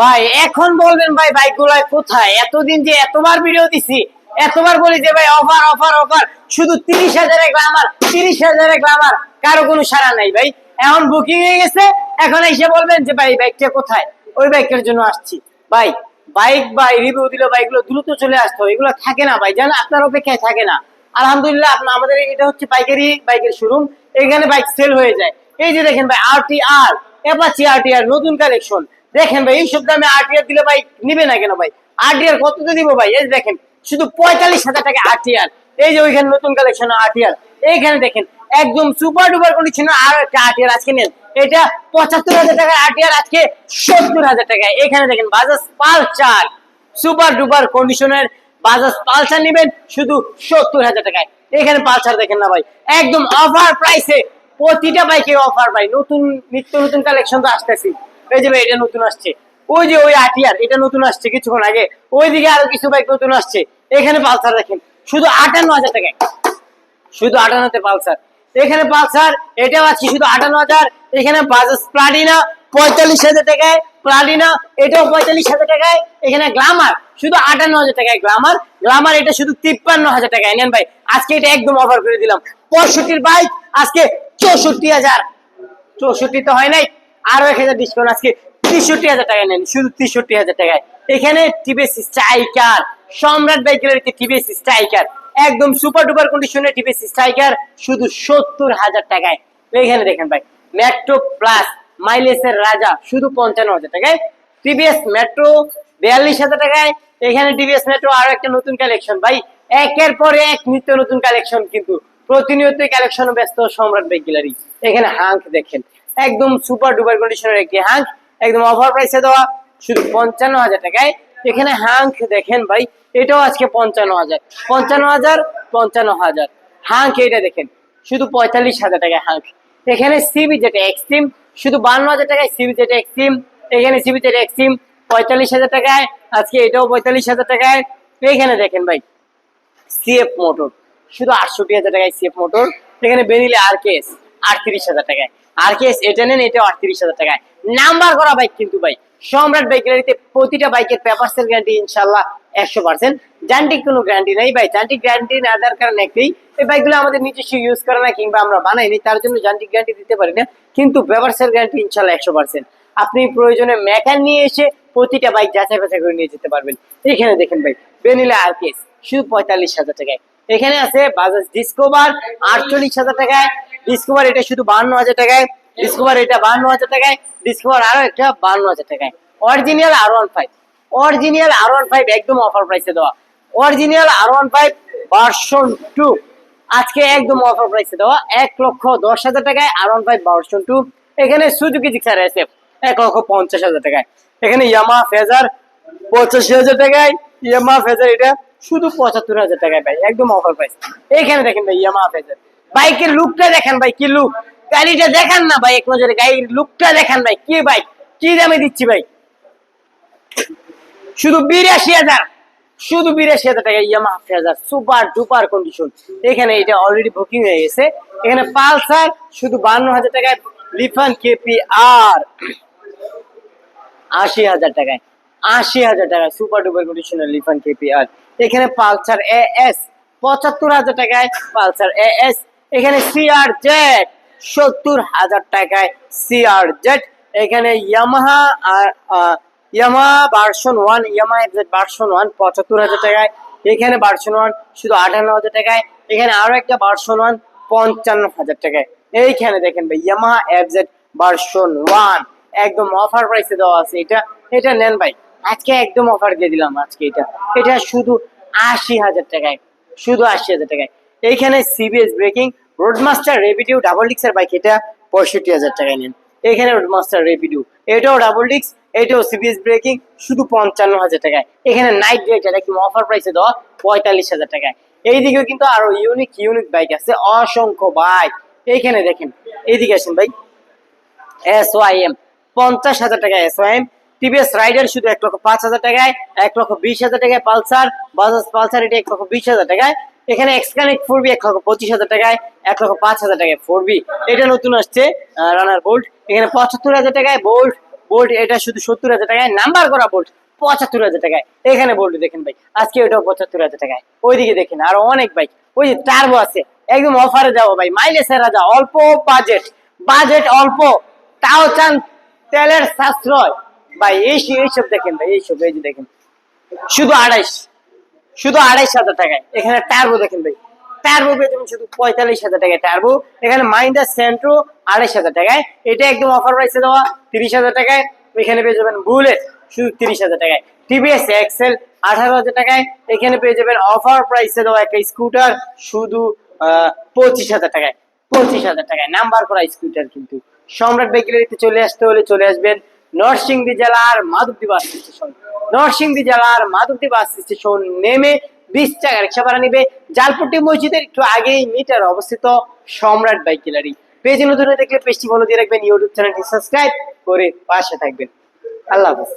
ভাই, এখন বলবেন ভাই বাইকগুলো কোথায়? এতদিন যে এতবার ভিডিও দিছি, এতবার বলি যে ভাই অফার অফার অফার শুধু তিরিশ হাজারে গ্লামার তিরিশ হাজারে গ্লামার কারও কোনো সারা নাই ভাই। এখন বুকিং হয়ে গেছে, এখন এসে বলবেন যে ভাই বাইকটা কোথায়? ওই বাইকের জন্য আসছি। ভাই বাইক বা রিভিউ দিলে বাইকগুলো দ্রুত চলে আসতো। এগুলো থাকে না ভাই জান আপনার অপেক্ষায় থাকে না। আলহামদুলিল্লাহ আপনার আমাদের এটা হচ্ছে বাইকেরই বাইকের শোরুম এখানে বাইক সেল হয়ে যায়। এই যে দেখেন ভাই আর টি আর অ্যাপাচি আর টি আর নতুন কালেকশন দেখেন ভাই, এইসব দামে টি দিলে ভাই নিবে না কেন ভাই? আর টি আর কততে দিব ভাই? এই দেখেন, শুধু পঁয়তাল্লিশ হাজার টাকা টি এই যে ওইখানে নতুন কালেকশন টি এইখানে দেখেন, একদম সুপার ডুপার কন্ডিশন আর একটা টি আজকে নেন। এটা পঁচাত্তর হাজার টাকা আর টি আজকে সত্তর হাজার টাকা এখানে দেখেন বাজাজ পালচার সুপার ডুপার কন্ডিশনের বাজাজ পালসার নেবেন শুধু সত্তর হাজার টাকায়। এখানে পালসার দেখেন না ভাই, একদম অফার প্রাইসে প্রতিটা বাইকে অফার ভাই। নতুন, নিত্য নতুন কালেকশন তো আসতেছি এই যে এটা নতুন আসছে। ওই যে ওই আটিয়ার, এটা নতুন আসছে কিছুক্ষণ আগে। ওইদিকে আরও কিছু বাইক নতুন আসছে। এখানে পালসার দেখেন। শুধু আটান্ন হাজার টাকায়। শুধু আটান্নতে পালসার। এখানে পালসার, এটাও আছে শুধু আটান্ন হাজার। এখানে বাজাজ প্লাটিনা, পঁয়তাল্লিশ হাজার টাকায়। প্লাটিনা, এটাও পঁয়তাল্লিশ হাজার টাকায়। এখানে গ্লামার, শুধু আটান্ন হাজার টাকায় গ্লামার। গ্লামার এটা শুধু তিপ্পান্ন হাজার টাকায়। নেন ভাই, আজকে এটা একদম অফার করে দিলাম। পঁয়ষট্টির বাইক আজকে চৌষট্টি হাজার। চৌষট্টি তো হয় নাই। আরও এক হাজার ডিসকাউন্ট আজকে তেষট্টি হাজার টাকায় নেন, শুধু তেষট্টি হাজার টাকায়। এখানে টিভিএস স্ট্রাইকার সম্রাট বাইকের টিভিএস স্ট্রাইকার একদম সুপার ডুপার কন্ডিশনের টিভিএস স্ট্রাইকার শুধু সত্তর হাজার টাকায়। এখানে দেখেন ভাই মেট্রো প্লাস মাইলেজের রাজা, শুধু পঞ্চান্ন হাজার টাকায়। টিভিএস মেট্রো বিয়াল্লিশ হাজার টাকায়। এখানে টিভিএস মেট্রো আরও একটা নতুন কালেকশন ভাই, একের পর এক নিত্য নতুন কালেকশন কিন্তু প্রতিনিয়ত কালেকশন ব্যস্ত সম্রাট বাইক গ্যালারি এখানে হাঙ্ক দেখেন একদম সুপার ডুপার কন্ডিশনের একটি হাঙ্ক একদম অফার প্রাইসে দেওয়া, শুধু পঞ্চান্ন হাজার টাকায়। এখানে হাঙ্ক দেখেন ভাই, এটাও আজকে পঞ্চান্ন হাজার। পঞ্চান্ন হাজার পঞ্চান্ন হাজার। হাঙ্ক এটা দেখেন, শুধু পঁয়তাল্লিশ হাজার টাকায় হাঙ্ক এখানে সিবি যেটা এক্সট্রিম শুধু বান্ন হাজার টাকায় সিবি যেটা এক্সট্রিম এখানে সিবি যেটা এক্সট্রিম পঁয়তাল্লিশ হাজার টাকায়, আজকে এটাও পঁয়তাল্লিশ হাজার টাকায়। এখানে দেখেন ভাই সিএফ মোটর শুধু আটষট্টি হাজার টাকায় সিএফ মোটর এখানে বেনিলে আর কেস আটত্রিশ হাজার টাকায়। আর কেস এটা নেন এটাও আটত্রিশ হাজার টাকায়। নাম্বার করা বাইক কিন্তু ভাই, সম্রাট বাইক প্রতিটা বাইকের পেপারসের গ্যারান্টি ইনশাল্লাহ একশো পার্সেন্ট যান্ত্রিক কোনো গ্যারান্টি নেই ভাই, যান্ত্রিক গ্যারান্টি না দেওয়ার কারণে একটাই এই বাইকগুলো আমাদের নিজস্ব ইউজ করে না কিংবা আমরা বানাইনি, তার জন্য যান্ত্রিক গ্যারান্টি দিতে পারি না। কিন্তু পেপারসের গ্যারান্টি ইনশাল্লাহ একশো পার্সেন্ট আপনি প্রয়োজনে মেকান নিয়ে এসে প্রতিটা বাইক যাচাই বাছাই করে নিয়ে যেতে পারবেন। এখানে দেখেন ভাই বেনিলা আর কেস শুধু পঁয়তাল্লিশ হাজার টাকায়। এখানে আছে বাজাজ ডিসকোভার আটচল্লিশ হাজার টাকায়। ডিসকোভার এটা শুধু বান্ন হাজার টাকায়। ডিসকোভার এটা বান্ন হাজার টাকায়। ডিসকোভার আরও একটা বান্ন হাজার টাকায়। Original R one five. Original R one five একদম অফার প্রাইসে দেওয়া। Original R one five version two আজকে একদম অফার প্রাইসে দেওয়া। এক লক্ষ দশ হাজার টাকায় R one five version two এখানে সুজুকি জিক্সার এস এক লক্ষ পঞ্চাশ হাজার টাকায়। এখানে ইয়ামা ফেজার পঁচাশি হাজার টাকায়। ইয়ামা ফেজার এটা শুধু পঁচাত্তর হাজার টাকায় ভাই, একদম অফার প্রাইস এইখানে দেখেন ভাই ইয়ামা ফেজার বাইকের লুকটা দেখেন ভাই, কি লুক গাড়িটা দেখান না ভাই, এক নজরে গাড়ির লুকটা দেখান ভাই, কি ভাই, কি দামে দিচ্ছি ভাই? শুধু বিরাশি হাজার, শুধু বিরাশি হাজার টাকা ইয়ামা হাজার সুপার ডুপার কন্ডিশন এখানে এটা অলরেডি বুকিং হয়ে গেছে। এখানে পালসার, শুধু বান্ন হাজার টাকায়, লিফান কেপি আর আশি হাজার টাকায়, আশি হাজার টাকায় সুপার ডুপার কন্ডিশনের লিফান কেপি আর এখানে পালসার এ এস পঁচাত্তর হাজার টাকায় পালসার এ এস এখানে সিআর জেড সত্তর হাজার টাকায় সিআর জেড এখানে Yamaha R Yamaha version one Yamaha FZ version one পঁচাত্তর হাজার টাকায়, এখানে ভার্সন ওয়ান শুধু আটান্ন হাজার টাকায়, এখানে আরও একটা ভার্সন ওয়ান পঞ্চান্ন হাজার টাকায়। এইখানে দেখেন ভাই ইয়ামাহা এফজেড ভার্সন ওয়ান একদম অফার প্রাইসে দেওয়া আছে এটা। এটা নেন ভাই, আজকে একদম অফার দিয়ে দিলাম আজকে এটা। এটা শুধু আশি হাজার টাকায়, শুধু আশি হাজার টাকায়। এইখানে CBS braking Roadmaster Rapido double ডিক্সের bike এটা পঁয়ষট্টি হাজার টাকায় নেন। এখানে রোডমাস্টার রেপিডিউ এটাও ডাবল ডিক্স এটাও সিবিএস ব্রেকিং শুধু পঞ্চান্ন হাজার টাকায়। এখানে নাইট রাইডার একদম অফার প্রাইসে দেওয়া? পঁয়তাল্লিশ হাজার টাকায়। এইদিকেও কিন্তু আরও ইউনিক ইউনিক বাইক আছে, অসংখ্য বাইক এইখানে দেখেন, এইদিকে আসেন ভাই এস ওয়াই এম পঞ্চাশ হাজার টাকা S Y M TVS Raider শুধু এক লক্ষ পাঁচ হাজার টাকায়, এক লক্ষ বিশ হাজার টাকায় পালসার, বাজাজ পালসার, এটা এক লক্ষ বিশ হাজার টাকায়। এখানে এক্সকানেক্ট ফোর বি এক লক্ষ পঁচিশ হাজার টাকায়, এক লক্ষ পাঁচ হাজার টাকায় ফোর বি এটা নতুন আসছে রানার বোল্ট এখানে পঁচাত্তর হাজার টাকায় বোল্ট বোল্ট এটা শুধু সত্তর হাজার টাকায় নাম্বার করা বোল্ট পঁচাত্তর হাজার টাকায়। এখানে বোল্ট দেখেন ভাই, আজকে ওটাও পঁচাত্তর হাজার টাকায়। ওইদিকে দেখেন আরও অনেক বাইক ওই যে টার্বো আছে, একদম অফারে যাব ভাই মাইলেজের রাজা, অল্প বাজেট বাজেট অল্প। তাও চান তেলের সাশ্রয়। ভাই, এই এইসব দেখেন ভাই এইসব এই যে দেখেন। শুধু আড়াইশ শুধু আড়াইশ হাজার টাকায়। এখানে টার্বো দেখেন ভাই। টার্বো পেয়ে শুধু পঁয়তাল্লিশ হাজার টাকায় টার্বো এখানে মাইন্ডার সেন্ট্রো আড়াইশ হাজার টাকায়। এটা একদম অফার প্রাইসে দেওয়া, তিরিশ হাজার টাকায়। এখানে পেয়ে যাবেন বুলেট শুধু তিরিশ হাজার টাকায়। টিভিএস এক্সেল আঠারো হাজার টাকায়। এখানে পেয়ে যাবেন অফার প্রাইসে দেওয়া একটা স্কুটার শুধু পঁচিশ হাজার টাকায়। পঁচিশ হাজার টাকায়। নাম্বার করা স্কুটার কিন্তু। সম্রাট বেকারিতে চলে আসতে হলে চলে আসবেন। নরসিংদী জেলার মাধবদী বাস স্টেশন। নরসিংদী জেলার মাধবদী বাস স্টেশন নেমে বিশ টাকা রিক্সা ভাড়া নিবে। জালপুটি মসজিদের একটু আগেই মিটার অবস্থিত সম্রাট বাইক গ্যালারি। পেজে নতুন দেখলে পেজটি ফলো দিয়ে রাখবেন ইউটিউব চ্যানেলটি সাবস্ক্রাইব করে পাশে থাকবেন। আল্লাহ হাফেজ।